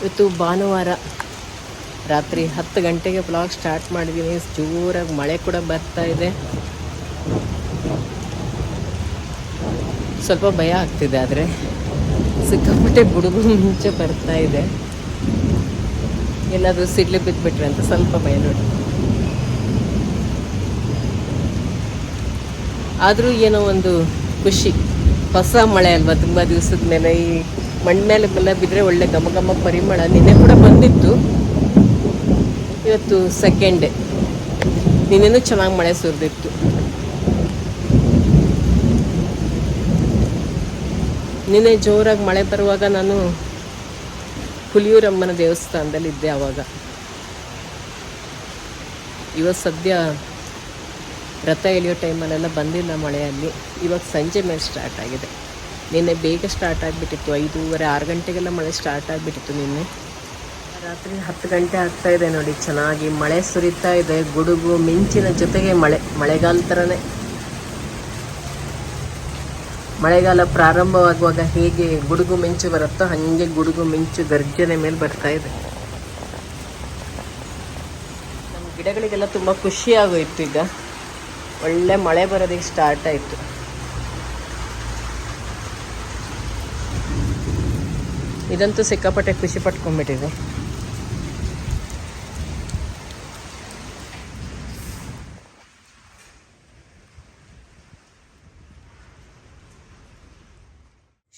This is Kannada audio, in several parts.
ಇವತ್ತು ಭಾನುವಾರ ರಾತ್ರಿ ಹತ್ತು ಗಂಟೆಗೆ ಬ್ಲಾಗ್ ಸ್ಟಾರ್ಟ್ ಮಾಡಿದ್ದೀನಿ ಜೋರಾಗಿ ಮಳೆ ಕೂಡ ಬರ್ತಾ ಇದೆ. ಸ್ವಲ್ಪ ಭಯ ಆಗ್ತಿದೆ ಆದರೆ ಸಿಕ್ಕಾಪಟ್ಟೆ ಗುಡುಗು ಮುಂಚೆ ಬರ್ತಾ ಇದೆ. ಎಲ್ಲಾದರೂ ಸಿಡ್ಲು ಬಿದ್ದುಬಿಟ್ರೆ ಅಂತ ಸ್ವಲ್ಪ ಭಯ ನೋಡಿ. ಆದರೂ ಏನೋ ಒಂದು ಖುಷಿ. ಹೊಸ ಮಳೆ ಅಲ್ವಾ? ತುಂಬ ದಿವಸದ ಮೇಲೆ ಈ ಮಣ್ಣು ಮೇಲೆ ಬೆಲ್ಲ ಬಿದ್ದರೆ ಒಳ್ಳೆ ಘಮ ಘಮ ಪರಿಮಳ. ನಿನ್ನೆ ಕೂಡ ಬಂದಿತ್ತು. ಇವತ್ತು ಸೆಕೆಂಡ್ ನಿನ್ನೆನೂ ಚೆನ್ನಾಗಿ ಮಳೆ ಸುರಿದಿತ್ತು. ನಿನ್ನೆ ಜೋರಾಗಿ ಮಳೆ ಬರುವಾಗ ನಾನು ಹುಲಿಯೂರಮ್ಮನ ದೇವಸ್ಥಾನದಲ್ಲಿದ್ದೆ ಆವಾಗ ಇವತ್ತು ಸದ್ಯ ರಥ ಎಳೆಯೋ ಟೈಮಲ್ಲೆಲ್ಲ ಬಂದಿಲ್ಲ ಮಳೆಯಲ್ಲಿ. ಇವಾಗ ಸಂಜೆ ಮೇಲೆ ಸ್ಟಾರ್ಟ್ ಆಗಿದೆ. ನಿನ್ನೆ ಬೇಗ ಸ್ಟಾರ್ಟ್ ಆಗಿಬಿಟ್ಟಿತ್ತು. ಐದೂವರೆ ಆರು ಗಂಟೆಗೆಲ್ಲ ಮಳೆ ಸ್ಟಾರ್ಟ್ ಆಗಿಬಿಟ್ಟಿತ್ತು ನಿನ್ನೆ. ರಾತ್ರಿ ಹತ್ತು ಗಂಟೆ ಆಗ್ತಾ ಇದೆ ನೋಡಿ ಚೆನ್ನಾಗಿ ಮಳೆ ಸುರಿತಾ ಇದೆ. ಗುಡುಗು ಮಿಂಚಿನ ಜೊತೆಗೆ ಮಳೆ ಮಳೆಗಾಲ ಥರನೇ ಮಳೆಗಾಲ ಪ್ರಾರಂಭವಾಗುವಾಗ ಹೇಗೆ ಗುಡುಗು ಮಿಂಚು ಬರುತ್ತೋ ಹಾಗೆ ಗುಡುಗು ಮಿಂಚು ಗರ್ಜನೆ ಮೇಲೆ ಬರ್ತಾ ಇದೆ. ನಮ್ಮ ಗಿಡಗಳಿಗೆಲ್ಲ ತುಂಬ ಖುಷಿ ಆಗೋಯ್ತು ಈಗ. ಒಳ್ಳೆ ಮಳೆ ಬರೋದಕ್ಕೆ ಸ್ಟಾರ್ಟ್ ಆಯಿತು. ಇದಂತೂ ಸಿಕ್ಕಾಪಟ್ಟೆ ಖುಷಿ ಪಟ್ಕೊಂಡ್ಬಿಟ್ಟಿದೆ.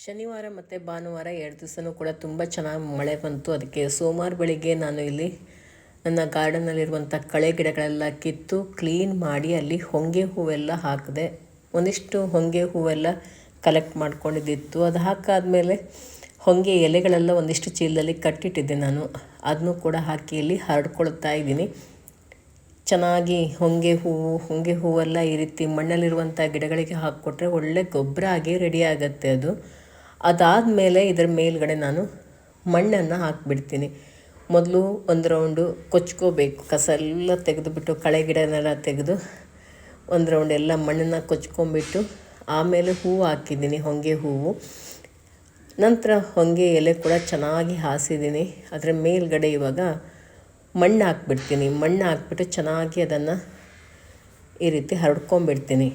ಶನಿವಾರ ಮತ್ತು ಭಾನುವಾರ ಎರಡು ದಿವಸನೂ ಕೂಡ ತುಂಬ ಚೆನ್ನಾಗಿ ಮಳೆ ಬಂತು. ಅದಕ್ಕೆ ಸೋಮವಾರ ಬೆಳಿಗ್ಗೆ ನಾನು ಇಲ್ಲಿ ನನ್ನ ಗಾರ್ಡನ್ನಲ್ಲಿರುವಂಥ ಕಳೆ ಗಿಡಗಳೆಲ್ಲ ಕಿತ್ತು ಕ್ಲೀನ್ ಮಾಡಿ ಅಲ್ಲಿ ಹೊಂಗೆ ಹೂವೆಲ್ಲ ಹಾಕಿದೆ. ಒಂದಿಷ್ಟು ಹೊಂಗೆ ಹೂವೆಲ್ಲ ಕಲೆಕ್ಟ್ ಮಾಡ್ಕೊಂಡಿದ್ದಿತ್ತು. ಅದು ಹಾಕಾದಮೇಲೆ ಹೊಂಗೆ ಎಲೆಗಳೆಲ್ಲ ಒಂದಿಷ್ಟು ಚೀಲದಲ್ಲಿ ಕಟ್ಟಿಟ್ಟಿದ್ದೆ ನಾನು. ಅದನ್ನು ಕೂಡ ಹಾಕಿ ಇಲ್ಲಿ ಹರಡ್ಕೊಳ್ತಾ ಇದ್ದೀನಿ. ಚೆನ್ನಾಗಿ ಹೊಂಗೆ ಹೂವು ಹೊಂಗೆ ಹೂವೆಲ್ಲ ಈ ರೀತಿ ಮಣ್ಣಲ್ಲಿರುವಂಥ ಗಿಡಗಳಿಗೆ ಹಾಕ್ಕೊಟ್ರೆ ಒಳ್ಳೆ ಗೊಬ್ಬರ ಆಗಿ ರೆಡಿ ಆಗುತ್ತೆ ಅದು. ಅದಾದಮೇಲೆ ಇದರ ಮೇಲ್ಗಡೆ ನಾನು ಮಣ್ಣನ್ನು ಹಾಕಿಬಿಡ್ತೀನಿ. ಮೊದಲು ಒಂದು ರೌಂಡು ಕೊಚ್ಕೋಬೇಕು. ಕಸ ಎಲ್ಲ ತೆಗೆದುಬಿಟ್ಟು ಕಳೆ ಗಿಡನೆಲ್ಲ ತೆಗೆದು ಒಂದು ರೌಂಡ್ ಎಲ್ಲ ಮಣ್ಣನ್ನು ಕೊಚ್ಕೊಂಬಿಟ್ಟು ಆಮೇಲೆ ಹೂವು ಹಾಕಿದ್ದೀನಿ, ಹೊಂಗೆ ಹೂವು. ನಂತರ ಹೊಂಗೆ ಎಲೆ ಕೂಡ ಚೆನ್ನಾಗಿ ಹಾಸಿದ್ದೀನಿ. ಅದರ ಮೇಲ್ಗಡೆ ಇವಾಗ ಮಣ್ಣು ಹಾಕ್ಬಿಡ್ತೀನಿ. ಮಣ್ಣು ಹಾಕ್ಬಿಟ್ಟು ಚೆನ್ನಾಗಿ ಅದನ್ನು ಈ ರೀತಿ ಹರಡ್ಕೊಂಬಿಡ್ತೀನಿ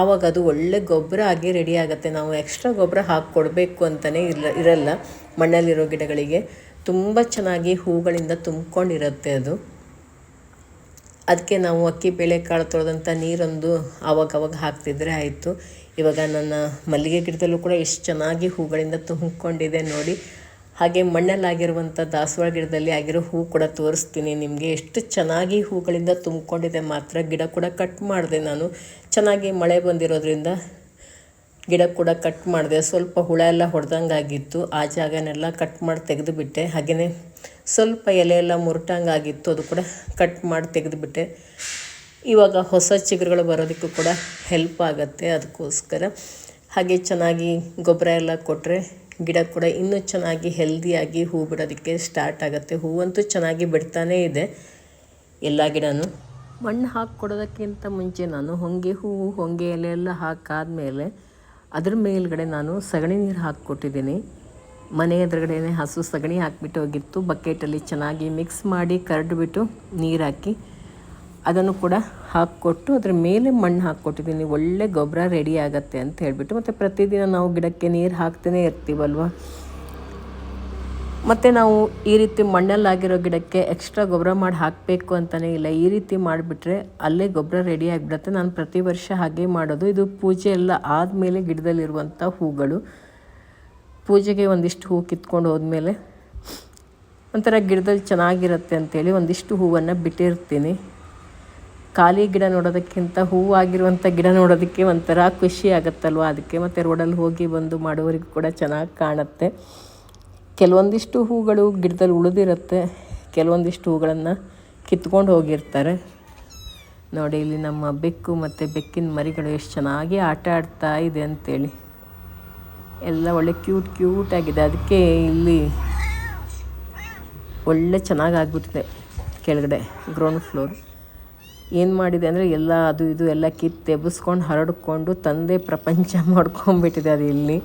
ಆವಾಗ ಅದು ಒಳ್ಳೆ ಗೊಬ್ಬರ ಆಗಿ ರೆಡಿ ಆಗುತ್ತೆ. ನಾವು ಎಕ್ಸ್ಟ್ರಾ ಗೊಬ್ಬರ ಹಾಕಿ ಕೊಡಬೇಕು ಅಂತಲೇ ಇಲ್ಲ ಇರಲ್ಲ. ಮಣ್ಣಲ್ಲಿರೋ ಗಿಡಗಳಿಗೆ. ತುಂಬ ಚೆನ್ನಾಗಿ ಹೂಗಳಿಂದ ತುಂಬ್ಕೊಂಡಿರುತ್ತೆ ಅದು. ಅದಕ್ಕೆ ನಾವು ಅಕ್ಕಿ ಬೇಳೆ ಕಾಳು ತೊಳೆದಂಥ ನೀರೊಂದು ಆವಾಗವಾಗ ಹಾಕ್ತಿದ್ರೆ ಆಯಿತು. ಇವಾಗ ನನ್ನ ಮಲ್ಲಿಗೆ ಗಿಡದಲ್ಲೂ ಕೂಡ ಎಷ್ಟು ಚೆನ್ನಾಗಿ ಹೂಗಳಿಂದ ತುಂಬಿಕೊಂಡಿದೆ ನೋಡಿ. ಹಾಗೆ ಮಣ್ಣಲ್ಲಾಗಿರುವಂಥ ದಾಸವಾಳ ಗಿಡದಲ್ಲಿ ಆಗಿರೋ ಹೂ ಕೂಡ ತೋರಿಸ್ತೀನಿ ನಿಮಗೆ. ಎಷ್ಟು ಚೆನ್ನಾಗಿ ಹೂಗಳಿಂದ ತುಂಬಿಕೊಂಡಿದೆ ಮಾತ್ರ. ಗಿಡ ಕೂಡ ಕಟ್ ಮಾಡಿದೆ ನಾನು. ಚೆನ್ನಾಗಿ ಮಳೆ ಬಂದಿರೋದ್ರಿಂದ ಗಿಡ ಕೂಡ ಕಟ್ ಮಾಡಿದೆ. ಸ್ವಲ್ಪ ಹುಳ ಎಲ್ಲ ಹೊಡೆದಂಗೆ ಆಗಿತ್ತು. ಆ ಜಾಗನೆಲ್ಲ ಕಟ್ ಮಾಡಿ ತೆಗೆದುಬಿಟ್ಟೆ ಹಾಗೆಯೇ ಸ್ವಲ್ಪ ಎಲೆ ಎಲ್ಲ ಮುರುಟಂಗಾಗಿತ್ತು ಅದು ಕೂಡ ಕಟ್ ಮಾಡಿ ತೆಗೆದುಬಿಟ್ಟೆ ಇವಾಗ ಹೊಸ ಚಿಗುರುಗಳು ಬರೋದಕ್ಕೂ ಕೂಡ ಹೆಲ್ಪ್ ಆಗುತ್ತೆ ಅದಕ್ಕೋಸ್ಕರ. ಹಾಗೆ ಚೆನ್ನಾಗಿ ಗೊಬ್ಬರ ಎಲ್ಲ ಕೊಟ್ಟರೆ ಗಿಡ ಕೂಡ ಇನ್ನೂ ಚೆನ್ನಾಗಿ ಹೆಲ್ದಿಯಾಗಿ ಹೂ ಬಿಡೋದಕ್ಕೆ ಸ್ಟಾರ್ಟ್ ಆಗುತ್ತೆ. ಹೂವಂತೂ ಚೆನ್ನಾಗಿ ಬಿಡ್ತಾನೇ ಇದೆ ಎಲ್ಲ ಗಿಡನೂ. ಮಣ್ಣು ಹಾಕಿ ಕೊಡೋದಕ್ಕಿಂತ ಮುಂಚೆ ನಾನು ಹೊಂಗೆ ಹೂವು, ಹೊಂಗೆ ಎಲೆ ಎಲ್ಲ ಹಾಕಾದ್ಮೇಲೆ ಅದ್ರ ಮೇಲ್ಗಡೆ ನಾನು ಸಗಣಿ ನೀರು ಹಾಕ್ಕೊಟ್ಟಿದ್ದೀನಿ. ಮನೆ ಎದುರುಗಡೆನೇ ಹಸು ಸಗಣಿ ಹಾಕಿಬಿಟ್ಟು ಹೋಗಿತ್ತು. ಬಕೆಟಲ್ಲಿ ಚೆನ್ನಾಗಿ ಮಿಕ್ಸ್ ಮಾಡಿ ಕರಡ್ಬಿಟ್ಟು ನೀರು ಹಾಕಿ ಅದನ್ನು ಕೂಡ ಹಾಕಿಕೊಟ್ಟು ಅದ್ರ ಮೇಲೆ ಮಣ್ಣು ಹಾಕ್ಕೊಟ್ಟಿದ್ದೀನಿ. ಒಳ್ಳೆ ಗೊಬ್ಬರ ರೆಡಿ ಆಗುತ್ತೆ ಅಂತ ಹೇಳಿಬಿಟ್ಟು ಮತ್ತು ಪ್ರತಿದಿನ ನಾವು ಗಿಡಕ್ಕೆ ನೀರು ಹಾಕ್ತಾನೇ ಇರ್ತೀವಲ್ವ? ಮತ್ತು ನಾವು ಈ ರೀತಿ ಮಣ್ಣಲ್ಲಾಗಿರೋ ಗಿಡಕ್ಕೆ ಎಕ್ಸ್ಟ್ರಾ ಗೊಬ್ಬರ ಮಾಡಿ ಹಾಕಬೇಕು ಅಂತಲೇ ಇಲ್ಲ. ಈ ರೀತಿ ಮಾಡಿಬಿಟ್ರೆ ಅಲ್ಲೇ ಗೊಬ್ಬರ ರೆಡಿ ಆಗಿಬಿಡುತ್ತೆ. ನಾನು ಪ್ರತಿ ವರ್ಷ ಹಾಗೆ ಮಾಡೋದು. ಇದು ಪೂಜೆ ಎಲ್ಲ ಆದಮೇಲೆ ಗಿಡದಲ್ಲಿರುವಂಥ ಹೂಗಳು. ಪೂಜೆಗೆ ಒಂದಿಷ್ಟು ಹೂ ಕಿತ್ಕೊಂಡು ಹೋದ್ಮೇಲೆ ಒಂಥರ ಗಿಡದಲ್ಲಿ ಚೆನ್ನಾಗಿರುತ್ತೆ ಅಂತೇಳಿ ಒಂದಿಷ್ಟು ಹೂವನ್ನು ಬಿಟ್ಟಿರ್ತೀನಿ. ಖಾಲಿ ಗಿಡ ನೋಡೋದಕ್ಕಿಂತ ಹೂವಾಗಿರುವಂಥ ಗಿಡ ನೋಡೋದಕ್ಕೆ ಒಂಥರ ಖುಷಿ ಆಗುತ್ತಲ್ವ? ಅದಕ್ಕೆ ಮತ್ತು ರೋಡಲ್ಲಿ ಹೋಗಿ ಬಂದು ಮಾಡೋರಿಗೂ ಕೂಡ ಚೆನ್ನಾಗಿ ಕಾಣುತ್ತೆ. ಕೆಲವೊಂದಿಷ್ಟು ಹೂಗಳು ಗಿಡದಲ್ಲಿ ಉಳಿದಿರುತ್ತೆ, ಕೆಲವೊಂದಿಷ್ಟು ಹೂಗಳನ್ನು ಕಿತ್ಕೊಂಡು ಹೋಗಿರ್ತಾರೆ. ನೋಡಿ, ಇಲ್ಲಿ ನಮ್ಮ ಬೆಕ್ಕು ಮತ್ತು ಬೆಕ್ಕಿನ ಮರಿಗಳು ಎಷ್ಟು ಚೆನ್ನಾಗಿ ಆಟ ಆಡ್ತಾ ಇದೆ ಅಂತೇಳಿ. ಎಲ್ಲ ಒಳ್ಳೆ ಕ್ಯೂಟ್ ಕ್ಯೂಟ್ ಆಗಿದೆ. ಅದಕ್ಕೆ ಇಲ್ಲಿ ಒಳ್ಳೆ ಚೆನ್ನಾಗಿ ಆಗ್ಬಿಟ್ಟಿದೆ ಕೆಳಗಡೆ ಗ್ರೌಂಡ್ ಫ್ಲೋರ್ ಏನು ಮಾಡಿದೆ ಅಂದರೆ ಎಲ್ಲ ಅದು ಇದು ಎಲ್ಲ ಕಿತ್ತು ಎಬ್ಬಿಸ್ಕೊಂಡು ಹರಡ್ಕೊಂಡು ತಂದೆ ಪ್ರಪಂಚ ಮಾಡ್ಕೊಂಬಿಟ್ಟಿದೆ ಅದು ಇಲ್ಲಿ.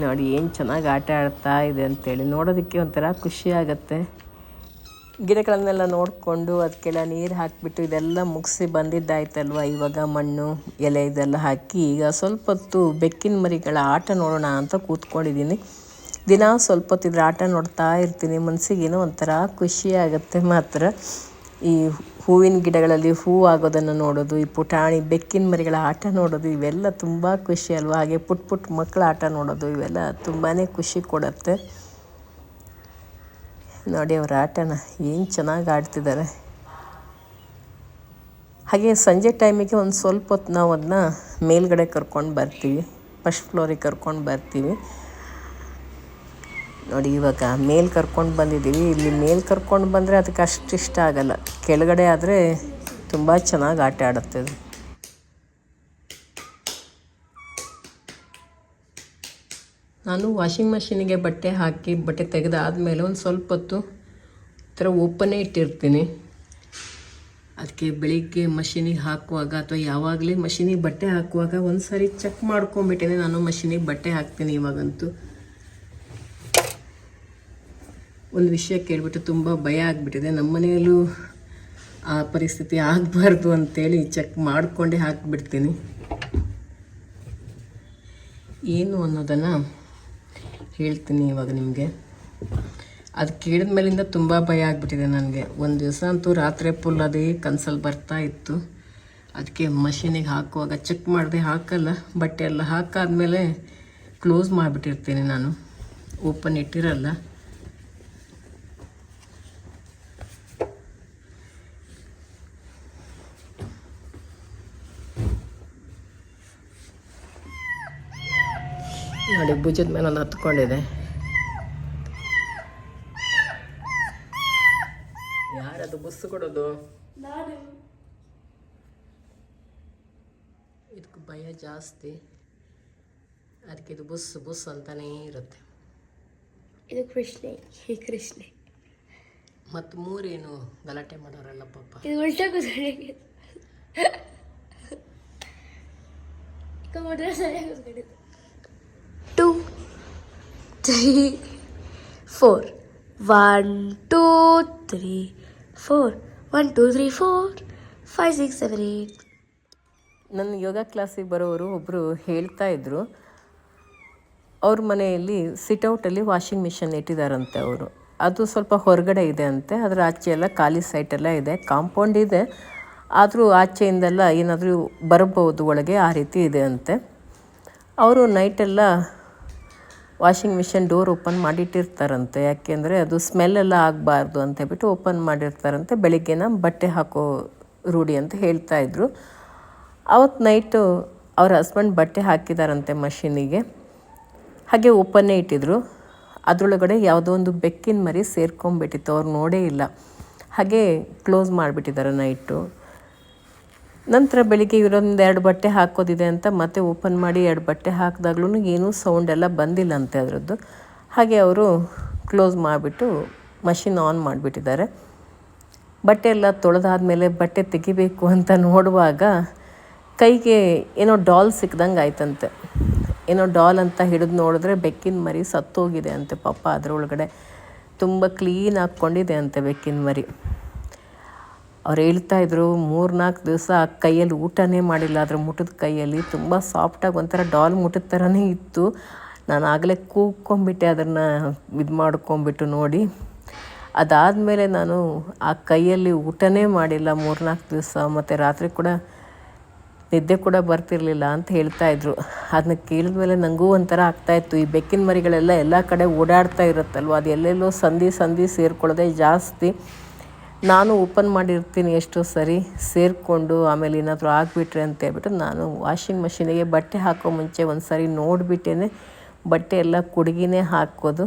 ನೋಡಿ, ಏನು ಚೆನ್ನಾಗಿ ಆಟ ಆಡ್ತಾ ಇದೆ ಅಂತೇಳಿ ನೋಡೋದಕ್ಕೆ ಒಂಥರ ಖುಷಿ ಆಗುತ್ತೆ. ಗಿಡಗಳನ್ನೆಲ್ಲ ನೋಡಿಕೊಂಡು ಅದಕ್ಕೆಲ್ಲ ನೀರು ಹಾಕಿಬಿಟ್ಟು ಇದೆಲ್ಲ ಮುಗಿಸಿ ಬಂದಿದ್ದಾಯ್ತಲ್ವ ಇವಾಗ ಮಣ್ಣು, ಎಲೆ ಇದೆಲ್ಲ ಹಾಕಿ. ಈಗ ಸ್ವಲ್ಪ ಹೊತ್ತು ಬೆಕ್ಕಿನ ಮರಿಗಳ ಆಟ ನೋಡೋಣ ಅಂತ ಕೂತ್ಕೊಂಡಿದ್ದೀನಿ. ದಿನ ಸ್ವಲ್ಪ ಹೊತ್ತಿದ್ರೆ ಆಟ ನೋಡ್ತಾ ಇರ್ತೀನಿ. ಮನಸ್ಸಿಗೇನೋ ಒಂಥರ ಖುಷಿ ಆಗುತ್ತೆ ಮಾತ್ರ. ಈ ಹೂವಿನ ಗಿಡಗಳಲ್ಲಿ ಹೂ ಆಗೋದನ್ನು ನೋಡೋದು, ಈ ಪುಟಾಣಿ ಬೆಕ್ಕಿನ ಮರಿಗಳ ಆಟ ನೋಡೋದು, ಇವೆಲ್ಲ ತುಂಬ ಖುಷಿ ಅಲ್ವಾ? ಹಾಗೆ ಪುಟ್ ಪುಟ್ ಮಕ್ಕಳ ಆಟ ನೋಡೋದು, ಇವೆಲ್ಲ ತುಂಬಾ ಖುಷಿ ಕೊಡುತ್ತೆ. ನೋಡಿ ಅವರ ಆಟನ ಏನು ಚೆನ್ನಾಗಿ ಆಡ್ತಿದ್ದಾರೆ. ಹಾಗೆ ಸಂಜೆ ಟೈಮಿಗೆ ಒಂದು ಸ್ವಲ್ಪ ಹೊತ್ತು ನಾವು ಅದನ್ನ ಮೇಲ್ಗಡೆ ಕರ್ಕೊಂಡು ಬರ್ತೀವಿ, ಫಸ್ಟ್ ಫ್ಲೋರಿಗೆ ಕರ್ಕೊಂಡು ಬರ್ತೀವಿ. ನೋಡಿ, ಇವಾಗ ಮೇಲೆ ಕರ್ಕೊಂಡು ಬಂದಿದ್ದೀವಿ. ಇಲ್ಲಿ ಮೇಲೆ ಕರ್ಕೊಂಡು ಬಂದರೆ ಅದಕ್ಕೆ ಅಷ್ಟು ಇಷ್ಟ ಆಗಲ್ಲ. ಕೆಳಗಡೆ ಆದರೆ ತುಂಬ ಚೆನ್ನಾಗಿ ಆಟ ಆಡುತ್ತೆ ಅದು. ನಾನು ವಾಷಿಂಗ್ ಮಷಿನಿಗೆ ಬಟ್ಟೆ ಹಾಕಿ, ಬಟ್ಟೆ ತೆಗೆದಾದ್ಮೇಲೆ ಒಂದು ಸ್ವಲ್ಪ ಹೊತ್ತು ಈ ಥರ ಓಪನೇ ಇಟ್ಟಿರ್ತೀನಿ. ಅದಕ್ಕೆ ಬೆಳಿಗ್ಗೆ ಮಷಿನಿಗೆ ಹಾಕುವಾಗ ಅಥವಾ ಯಾವಾಗಲೇ ಮಷಿನಿಗೆ ಬಟ್ಟೆ ಹಾಕುವಾಗ ಒಂದು ಸಾರಿ ಚೆಕ್ ಮಾಡ್ಕೊಂಬಿಟ್ಟೇನೆ ನಾನು ಮಷಿನಿಗೆ ಬಟ್ಟೆ ಹಾಕ್ತೀನಿ ಇವಾಗಂತೂ. ಒಂದು ವಿಷಯ ಕೇಳಿಬಿಟ್ಟು ತುಂಬ ಭಯ ಆಗಿಬಿಟ್ಟಿದೆ. ನಮ್ಮ ಮನೆಯಲ್ಲೂ ಆ ಪರಿಸ್ಥಿತಿ ಆಗಬಾರ್ದು ಅಂತೇಳಿ ಚೆಕ್ ಮಾಡಿಕೊಂಡೇ ಹಾಕಿಬಿಡ್ತೀನಿ. ಏನು ಅನ್ನೋದನ್ನು ಹೇಳ್ತೀನಿ ಇವಾಗ ನಿಮಗೆ. ಅದು ಕೇಳಿದ ಮೇಲಿಂದ ತುಂಬ ಭಯ ಆಗಿಬಿಟ್ಟಿದೆ ನನಗೆ. ಒಂದು ದಿವಸ ಅಂತೂ ರಾತ್ರಿ ಫುಲ್ ಅದೇ ಕನ್ಸಲ್ಲಿ ಬರ್ತಾ ಇತ್ತು. ಅದಕ್ಕೆ ಮಷಿನಿಗೆ ಹಾಕುವಾಗ ಚೆಕ್ ಮಾಡದೆ ಹಾಕಲ್ಲ. ಬಟ್ಟೆ ಎಲ್ಲ ಹಾಕಾದ್ಮೇಲೆ ಕ್ಲೋಸ್ ಮಾಡಿಬಿಟ್ಟಿರ್ತೀನಿ ನಾನು. ಓಪನ್ ಇಟ್ಟಿರಲ್ಲ. ನೋಡಿ ಭುಜದ ಮೇಲೆ ಒಂದು ಹತ್ಕೊಂಡಿದೆ. ಯಾರದು ಬುಸ್ಸು ಕೊಡೋದು? ಇದಕ್ಕೆ ಭಯ ಜಾಸ್ತಿ. ಅದಕ್ಕೆ ಇದು ಬುಸ್ ಬುಸ್ ಅಂತಾನೇ ಇರುತ್ತೆ. ಇದು ಕೃಷ್ಣೆ ಈ ಕೃಷ್ಣೆ. ಮತ್ತು ಮೂರೇನು ಗಲಾಟೆ ಮಾಡೋರಲ್ಲ ಪಾಪ. ಇದು ಉಲ್ಟಾ ಕೂತ್ಕೊಂಡಿದೆ ಕಮೋಡ್ರೆ ಸರಿಯಾಗಿ ಕೂತ್ಕೊಂಡಿದೆ two three four one two three four one two three four five six seven eight ನನ್ನ ಯೋಗ ಕ್ಲಾಸಿಗೆ ಬರೋರು ಒಬ್ಬರು ಹೇಳ್ತಾ ಇದ್ರು. ಅವ್ರ ಮನೆಯಲ್ಲಿ ಸಿಟೌಟಲ್ಲಿ ವಾಷಿಂಗ್ ಮಿಷಿನ್ ಇಟ್ಟಿದ್ದಾರಂತೆ ಅವರು. ಅದು ಸ್ವಲ್ಪ ಹೊರಗಡೆ ಇದೆ ಅಂತೆ, ಅದರ ಆಚೆ ಎಲ್ಲ ಖಾಲಿ ಸೈಟೆಲ್ಲ ಇದೆ ಕಾಂಪೌಂಡ್ ಇದೆ. ಆದರೂ ಆಚೆಯಿಂದೆಲ್ಲ ಏನಾದರೂ ಬರಬಹುದು ಒಳಗೆ ಆ ರೀತಿ ಇದೆ ಅಂತೆ. ಅವರು ನೈಟೆಲ್ಲ ವಾಷಿಂಗ್ ಮಿಷಿನ್ ಡೋರ್ ಓಪನ್ ಮಾಡಿಟ್ಟಿರ್ತಾರಂತೆ. ಯಾಕೆಂದರೆ ಅದು ಸ್ಮೆಲ್ ಎಲ್ಲ ಆಗಬಾರ್ದು ಅಂತ ಹೇಳ್ಬಿಟ್ಟು ಓಪನ್ ಮಾಡಿರ್ತಾರಂತೆ. ಬೆಳಿಗ್ಗೆನ ಬಟ್ಟೆ ಹಾಕೋ ರೂಢಿ ಅಂತ ಹೇಳ್ತಾ ಇದ್ರು. ಅವತ್ತು ನೈಟು ಅವ್ರ ಹಸ್ಬೆಂಡ್ ಬಟ್ಟೆ ಹಾಕಿದಾರಂತೆ ಮಷಿನಿಗೆ. ಹಾಗೆ ಓಪನ್ನೇ ಇಟ್ಟಿದ್ರು. ಅದರೊಳಗಡೆ ಯಾವುದೋ ಒಂದು ಬೆಕ್ಕಿನ ಮರಿ ಸೇರ್ಕೊಂಬಿಟ್ಟಿತ್ತು ಅವ್ರು ನೋಡೇ ಇಲ್ಲ. ಹಾಗೆ ಕ್ಲೋಸ್ ಮಾಡಿಬಿಟ್ಟಿದ್ದಾರೆ ನೈಟು. ನಂತರ ಬೆಳಿಗ್ಗೆ ಇವರೊಂದು ಎರಡು ಬಟ್ಟೆ ಹಾಕೋದಿದೆ ಅಂತ ಮತ್ತೆ ಓಪನ್ ಮಾಡಿ ಎರಡು ಬಟ್ಟೆ ಹಾಕಿದಾಗ್ಲೂ ಏನೂ ಸೌಂಡ್ ಎಲ್ಲ ಬಂದಿಲ್ಲ ಅಂತೆ ಅದರದ್ದು. ಹಾಗೆ ಅವರು ಕ್ಲೋಸ್ ಮಾಡಿಬಿಟ್ಟು ಮಷಿನ್ ಆನ್ ಮಾಡಿಬಿಟ್ಟಿದ್ದಾರೆ. ಬಟ್ಟೆ ಎಲ್ಲ ತೊಳೆದಾದ್ಮೇಲೆ ಬಟ್ಟೆ ತೆಗಿಬೇಕು ಅಂತ ನೋಡುವಾಗ ಕೈಗೆ ಏನೋ ಡಾಲ್ ಸಿಕ್ದಂಗೆ ಆಯ್ತಂತೆ. ಏನೋ ಡಾಲ್ ಅಂತ ಹಿಡಿದು ನೋಡಿದ್ರೆ ಬೆಕ್ಕಿನ ಮರಿ ಸತ್ತೋಗಿದೆ ಅಂತೆ ಪಾಪ ಅದರೊಳಗಡೆ. ತುಂಬ ಕ್ಲೀನ್ ಹಾಕ್ಕೊಂಡಿದೆ ಅಂತೆ ಬೆಕ್ಕಿನ ಮರಿ. ಅವ್ರು ಹೇಳ್ತಾ ಇದ್ರು ಮೂರ್ನಾಲ್ಕು ದಿವಸ ಕೈಯಲ್ಲಿ ಊಟನೇ ಮಾಡಿಲ್ಲ ಅದ್ರ ಮುಟ್ಟದ ಕೈಯಲ್ಲಿ ತುಂಬ ಸಾಫ್ಟಾಗಿ ಒಂಥರ ಡಾಲ್ ಮುಟ್ಟದ ಥರನೇ ಇತ್ತು. ನಾನು ಆಗಲೇ ಕೂಗ್ಕೊಂಬಿಟ್ಟೆ ಅದನ್ನು ಇದು ಮಾಡ್ಕೊಂಬಿಟ್ಟು ನೋಡಿ. ಅದಾದಮೇಲೆ ನಾನು ಆ ಕೈಯಲ್ಲಿ ಊಟನೇ ಮಾಡಿಲ್ಲ ಮೂರ್ನಾಲ್ಕು ದಿವಸ, ಮತ್ತು ರಾತ್ರಿ ಕೂಡ ನಿದ್ದೆ ಕೂಡ ಬರ್ತಿರಲಿಲ್ಲ ಅಂತ ಹೇಳ್ತಾ ಇದ್ರು. ಅದನ್ನ ಕೇಳಿದ್ಮೇಲೆ ನನಗೂ ಒಂಥರ ಆಗ್ತಾಯಿತ್ತು ಈ ಬೆಕ್ಕಿನ ಮರಿಗಳೆಲ್ಲ ಎಲ್ಲ ಕಡೆ ಓಡಾಡ್ತಾ ಇರುತ್ತಲ್ವ, ಅದು ಎಲ್ಲೆಲ್ಲೋ ಸಂಧಿ ಸಂಧಿ ಸೇರ್ಕೊಳ್ಳೋದೇ ಜಾಸ್ತಿ. ನಾನು ಓಪನ್ ಮಾಡಿರ್ತೀನಿ ಎಷ್ಟೋ ಸರಿ, ಸೇರಿಕೊಂಡು ಆಮೇಲೆ ಏನಾದರೂ ಆಗಿಬಿಟ್ರೆ ಅಂತ ಹೇಳ್ಬಿಟ್ಟು ನಾನು ವಾಷಿಂಗ್ ಮಷಿನಿಗೆ ಬಟ್ಟೆ ಹಾಕೋ ಮುಂಚೆ ಒಂದು ಸರಿ ನೋಡಿಬಿಟ್ಟೇ ಬಟ್ಟೆ ಎಲ್ಲ ಕುಡುಗಿನೇ ಹಾಕೋದು.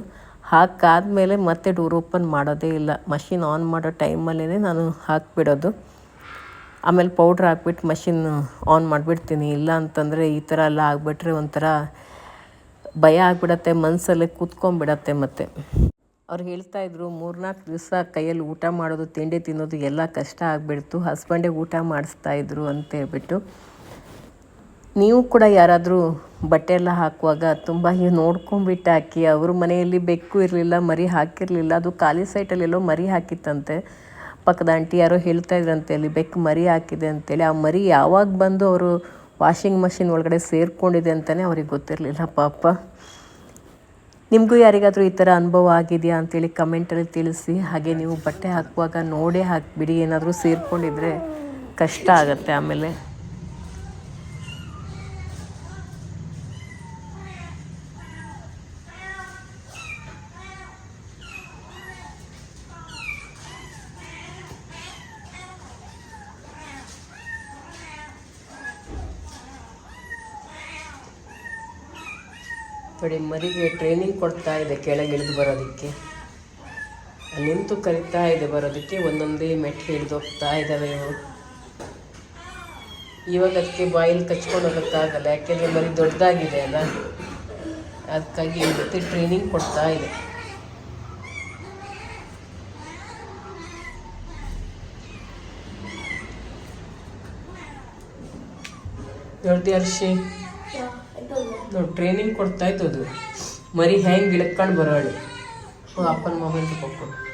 ಹಾಕಾದಮೇಲೆ ಮತ್ತೆ ಡೋರ್ ಓಪನ್ ಮಾಡೋದೇ ಇಲ್ಲ. ಮಷಿನ್ ಆನ್ ಮಾಡೋ ಟೈಮಲ್ಲೇ ನಾನು ಹಾಕಿಬಿಡೋದು. ಆಮೇಲೆ ಪೌಡ್ರ್ ಹಾಕ್ಬಿಟ್ಟು ಮಷಿನ್ ಆನ್ ಮಾಡಿಬಿಡ್ತೀನಿ. ಇಲ್ಲ ಅಂತಂದರೆ ಈ ಥರ ಎಲ್ಲ ಆಗಿಬಿಟ್ರೆ ಒಂಥರ ಭಯ ಆಗಿಬಿಡತ್ತೆ ಮನಸ್ಸಲ್ಲೇ ಕೂತ್ಕೊಂಡ್ಬಿಡತ್ತೆ ಮತ್ತು. ಅವ್ರು ಹೇಳ್ತಾ ಇದ್ರು ಮೂರ್ನಾಲ್ಕು ದಿವಸ ಕೈಯಲ್ಲಿ ಊಟ ಮಾಡೋದು, ತಿಂಡಿ ತಿನ್ನೋದು ಎಲ್ಲ ಕಷ್ಟ ಆಗಿಬಿಡ್ತು. ಹಸ್ಬೆಂಡೇ ಊಟ ಮಾಡಿಸ್ತಾ ಇದ್ರು ಅಂತ ಹೇಳ್ಬಿಟ್ಟು. ನೀವು ಕೂಡ ಯಾರಾದರೂ ಬಟ್ಟೆ ಎಲ್ಲ ಹಾಕುವಾಗ ತುಂಬ ಹೀಗೆ ನೋಡ್ಕೊಂಬಿಟ್ಟು ಹಾಕಿ, ಅವ್ರ ಮನೆಯಲ್ಲಿ ಬೆಕ್ಕು ಇರಲಿಲ್ಲ, ಮರಿ ಹಾಕಿರಲಿಲ್ಲ, ಅದು ಖಾಲಿ ಸೈಟಲ್ಲೆಲ್ಲೋ ಮರಿ ಹಾಕಿತ್ತಂತೆ. ಪಕ್ಕದ ಆಂಟಿ ಯಾರೋ ಹೇಳ್ತಾ ಅಲ್ಲಿ ಬೆಕ್ಕು ಮರಿ ಹಾಕಿದೆ ಅಂತೇಳಿ. ಆ ಮರಿ ಯಾವಾಗ ಬಂದು ಅವರು ವಾಷಿಂಗ್ ಮಷಿನ್ ಒಳಗಡೆ ಸೇರಿಕೊಂಡಿದೆ ಅಂತಲೇ ಅವ್ರಿಗೆ ಗೊತ್ತಿರಲಿಲ್ಲ, ಪಾಪ. ನಿಮಗೂ ಯಾರಿಗಾದರೂ ಈ ಥರ ಅನುಭವ ಆಗಿದೆಯಾ ಅಂತೇಳಿ ಕಮೆಂಟಲ್ಲಿ ತಿಳಿಸಿ. ಹಾಗೆ ನೀವು ಬಟ್ಟೆ ಹಾಕುವಾಗ ನೋಡೇ ಹಾಕಿಬಿಡಿ. ಏನಾದರೂ ಸೇರಿಕೊಂಡಿದ್ರೆ ಕಷ್ಟ ಆಗುತ್ತೆ ಆಮೇಲೆ. ನೋಡಿ, ಮರಿಗೆ ಟ್ರೈನಿಂಗ್ ಕೊಡ್ತಾ ಇದೆ ಕೆಳಗೆ ಇಳಿದು ಬರೋದಕ್ಕೆ. ನಿಂತು ಕರಿತಾ ಇದೆ ಬರೋದಕ್ಕೆ, ಒಂದೊಂದೇ ಮೆಟ್ಲು ಹಿಡಿದು ಹೋಗ್ತಾ ಇದ್ದಾವೆ ಇವು ಇವಾಗ ಅದಕ್ಕೆ ಬಾಯಲ್ಲಿ ಕಚ್ಕೊಂಡು ಹೋಗೋಕ್ಕಾಗಲ್ಲ, ಯಾಕೆಂದರೆ ಮರಿ ದೊಡ್ಡದಾಗಿದೆ ಅಲ್ಲ. ಅದಕ್ಕಾಗಿ ರೀತಿ ಟ್ರೈನಿಂಗ್ ಕೊಡ್ತಾ ಇದೆ. ನೋಡ್ದಿ ಹರ್ಷಿ? ನೋಡಿ ಟ್ರೈನಿಂಗ್ ಕೊಡ್ತಾ ಇತ್ತು ಅದು. ಮರಿ ಹೆಂಗೆ ಇಳ್ಕೊಂಡು ಬರೋಳು. ಅಪ್ಪನ ಮೊಬೈಲ್ ತಗೊಂಡು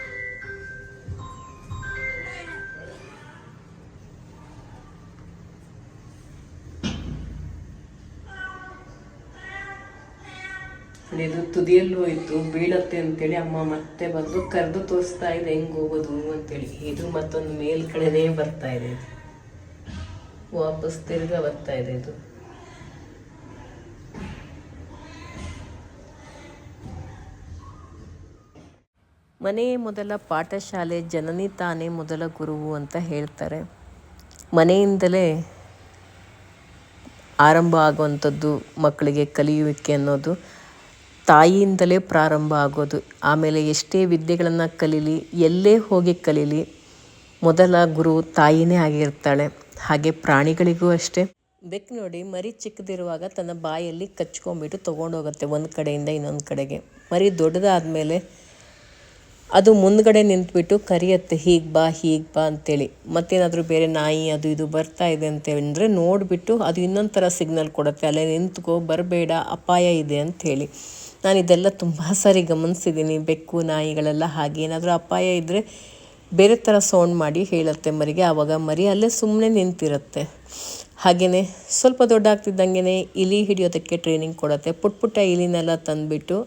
ಇದು ತುದಿಯಲ್ಲಿ ಹೋಯ್ತು, ಬೀಳತ್ತೆ ಅಂತೇಳಿ ಅಮ್ಮ ಮತ್ತೆ ಬಂದು ಕರೆದು ತೋರಿಸ್ತಾ ಇದೆ, ಹೆಂಗ್ ಹೋಗೋದು ಅಂತೇಳಿ. ಇದು ಮತ್ತೊಂದು ಮೇಲ್ಕಡೆನೇ ಬರ್ತಾ ಇದು. ವಾಪಸ್ ತಿರ್ಗಾ ಬರ್ತಾ ಇದೆ ಇದು. ಮನೆಯೇ ಮೊದಲ ಪಾಠಶಾಲೆ ಜನನಿ ತಾನೇ ಮೊದಲ ಗುರುವು ಅಂತ ಹೇಳ್ತಾರೆ. ಮನೆಯಿಂದಲೇ ಆರಂಭ ಆಗುವಂಥದ್ದು ಮಕ್ಕಳಿಗೆ ಕಲಿಯುವಿಕೆ ಅನ್ನೋದು, ತಾಯಿಯಿಂದಲೇ ಪ್ರಾರಂಭ ಆಗೋದು, ಆಮೇಲೆ ಎಷ್ಟೇ ವಿದ್ಯೆಗಳನ್ನು ಕಲೀಲಿ, ಎಲ್ಲೇ ಹೋಗಿ ಕಲೀಲಿ ಮೊದಲ ಗುರು ತಾಯಿನೇ ಆಗಿರ್ತಾಳೆ. ಹಾಗೆ ಪ್ರಾಣಿಗಳಿಗೂ ಅಷ್ಟೇ. ಬೆಕ್ಕು ನೋಡಿ, ಮರಿ ಚಿಕ್ಕದಿರುವಾಗ ತನ್ನ ಬಾಯಲ್ಲಿ ಕಚ್ಕೊಂಡ್ಬಿಟ್ಟು ತೊಗೊಂಡೋಗುತ್ತೆ, ಒಂದು ಕಡೆಯಿಂದ ಇನ್ನೊಂದು ಕಡೆಗೆ. ಮರಿ ದೊಡ್ಡದಾದ್ಮೇಲೆ ಅದು ಮುಂದ್ಗಡೆ ನಿಂತ್ಬಿಟ್ಟು ಕರಿಯತ್ತೆ, ಹೀಗೆ ಬಾ ಹೀಗೆ ಬಾ ಅಂತೇಳಿ. ಮತ್ತೇನಾದರೂ ಬೇರೆ ನಾಯಿ ಅದು ಇದು ಬರ್ತಾ ಇದೆ ಅಂತ ಅಂದರೆ ನೋಡಿಬಿಟ್ಟು ಅದು ಇನ್ನೊಂದು ಥರ ಸಿಗ್ನಲ್ ಕೊಡುತ್ತೆ. ಅಲ್ಲೇ ನಿಂತ್ಕೋ, ಬರಬೇಡ, ಅಪಾಯ ಇದೆ ಅಂಥೇಳಿ ನಾನು ಇದೆಲ್ಲ ತುಂಬ ಸಾರಿ ಗಮನಿಸಿದ್ದೀನಿ ಬೆಕ್ಕು, ನಾಯಿಗಳೆಲ್ಲ ಹಾಗೆ. ಏನಾದರೂ ಅಪಾಯ ಇದ್ದರೆ ಬೇರೆ ಥರ ಸೌಂಡ್ ಮಾಡಿ ಹೇಳುತ್ತೆ ಮರಿಗೆ. ಆವಾಗ ಮರಿ ಅಲ್ಲೇ ಸುಮ್ಮನೆ ನಿಂತಿರುತ್ತೆ. ಹಾಗೆಯೇ ಸ್ವಲ್ಪ ದೊಡ್ಡ ಆಗ್ತಿದ್ದಂಗೆ ಇಲಿ ಹಿಡಿಯೋದಕ್ಕೆ ಟ್ರೈನಿಂಗ್ ಕೊಡುತ್ತೆ. ಪುಟ್ಟ ಪುಟ್ಟ ಇಲಿನೆಲ್ಲ ತಂದುಬಿಟ್ಟು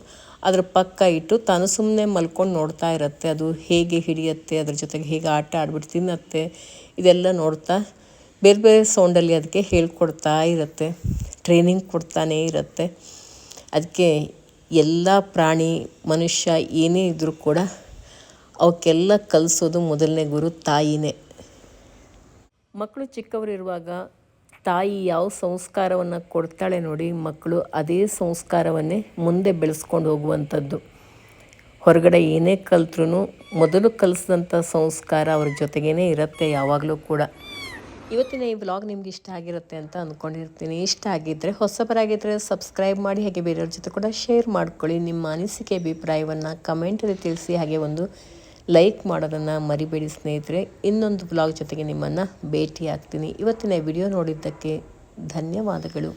ಅದ್ರ ಪಕ್ಕ ಇಟ್ಟು ತಾನು ಸುಮ್ಮನೆ ಮಲ್ಕೊಂಡು ನೋಡ್ತಾ ಇರುತ್ತೆ. ಅದು ಹೇಗೆ ಹಿಡಿಯುತ್ತೆ, ಅದ್ರ ಜೊತೆಗೆ ಹೇಗೆ ಆಟ ಆಡ್ಬಿಟ್ಟು ತಿನ್ನತ್ತೆ, ಇದೆಲ್ಲ ನೋಡ್ತಾ ಬೇರೆ ಬೇರೆ ಸೌಂಡಲ್ಲಿ ಅದಕ್ಕೆ ಹೇಳ್ಕೊಡ್ತಾ ಇರುತ್ತೆ. ಟ್ರೈನಿಂಗ್ ಕೊಡ್ತಾನೇ ಇರುತ್ತೆ. ಅದಕ್ಕೆ ಎಲ್ಲ ಪ್ರಾಣಿ, ಮನುಷ್ಯ ಏನೇ ಇದ್ದರೂ ಕೂಡ ಅವಕ್ಕೆಲ್ಲ ಕಲಿಸೋದು ಮೊದಲನೇ ಗುರು ತಾಯಿನೇ. ಮಕ್ಕಳು ಚಿಕ್ಕವರಿರುವಾಗ ತಾಯಿ ಯಾವ ಸಂಸ್ಕಾರವನ್ನು ಕೊಡ್ತಾಳೆ ನೋಡಿ ಮಕ್ಕಳು ಅದೇ ಸಂಸ್ಕಾರವನ್ನೇ ಮುಂದೆ ಬೆಳೆಸ್ಕೊಂಡು ಹೋಗುವಂಥದ್ದು. ಹೊರಗಡೆ ಏನೇ ಕಲ್ತ್ರೂ ಮೊದಲು ಕಲಿಸಿದಂಥ ಸಂಸ್ಕಾರ ಅವ್ರ ಜೊತೆಗೇ ಇರುತ್ತೆ ಯಾವಾಗಲೂ ಕೂಡ. ಇವತ್ತಿನ ಈ ವ್ಲಾಗ್ ನಿಮ್ಗೆ ಇಷ್ಟ ಆಗಿರುತ್ತೆ ಅಂತ ಅಂದ್ಕೊಂಡಿರ್ತೀನಿ ಇಷ್ಟ ಆಗಿದ್ದರೆ ಹೊಸಬರಾಗಿದ್ದರೆ ಸಬ್ಸ್ಕ್ರೈಬ್ ಮಾಡಿ, ಹಾಗೆ ಬೇರೆಯವ್ರ ಜೊತೆ ಕೂಡ ಶೇರ್ ಮಾಡ್ಕೊಳ್ಳಿ. ನಿಮ್ಮ ಅನಿಸಿಕೆ, ಅಭಿಪ್ರಾಯವನ್ನು ಕಮೆಂಟಲ್ಲಿ ತಿಳಿಸಿ, ಹಾಗೆ ಒಂದು ಲೈಕ್ ಮಾಡೋದನ್ನು ಮರಿಬೇಡಿ ಸ್ನೇಹಿತರೆ. ಇನ್ನೊಂದು ಬ್ಲಾಗ್ ಜೊತೆಗೆ ನಿಮ್ಮನ್ನು ಭೇಟಿ ಆಗ್ತೀನಿ ಇವತ್ತಿನ ವಿಡಿಯೋ ನೋಡಿದ್ದಕ್ಕೆ ಧನ್ಯವಾದಗಳು.